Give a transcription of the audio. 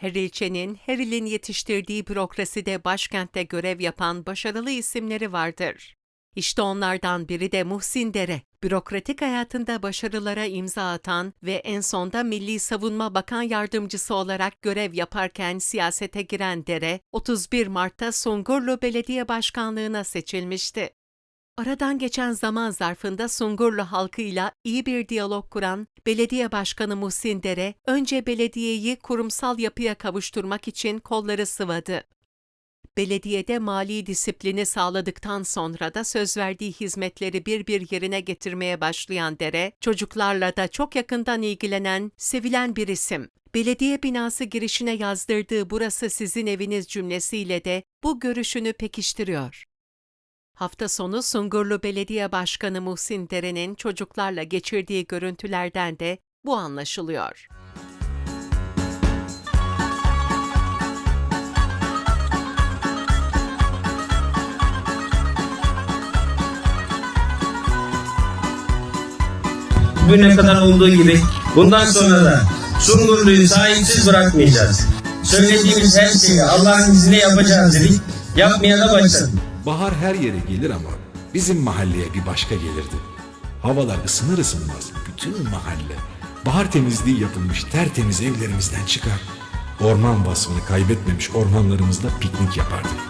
Her ilçenin, her ilin yetiştirdiği bürokraside başkentte görev yapan başarılı isimleri vardır. İşte onlardan biri de Muhsin Dere. Bürokratik hayatında başarılara imza atan ve en sonda Milli Savunma Bakan Yardımcısı olarak görev yaparken siyasete giren Dere, 31 Mart'ta Sungurlu Belediye Başkanlığına seçilmişti. Aradan geçen zaman zarfında Sungurlu halkıyla iyi bir diyalog kuran Belediye Başkanı Muhsin Dere, önce belediyeyi kurumsal yapıya kavuşturmak için kolları sıvadı. Belediyede mali disiplini sağladıktan sonra da söz verdiği hizmetleri bir bir yerine getirmeye başlayan Dere, çocuklarla da çok yakından ilgilenen, sevilen bir isim. Belediye binası girişine yazdırdığı burası sizin eviniz cümlesiyle de bu görüşünü pekiştiriyor. Hafta sonu Sungurlu Belediye Başkanı Muhsin Dere'nin çocuklarla geçirdiği görüntülerden de bu anlaşılıyor. Bugüne kadar olduğu gibi bundan sonra da Sungurlu'yu sahipsiz bırakmayacağız. Söylediğimiz her şeyi Allah'ın izniyle yapacağız dedik. Yapmaya da başladık. Bahar her yere gelir ama bizim mahalleye bir başka gelirdi. Havalar ısınır ısınmaz bütün mahalle bahar temizliği yapılmış tertemiz evlerimizden çıkar. Orman vasfını kaybetmemiş ormanlarımızda piknik yapardık.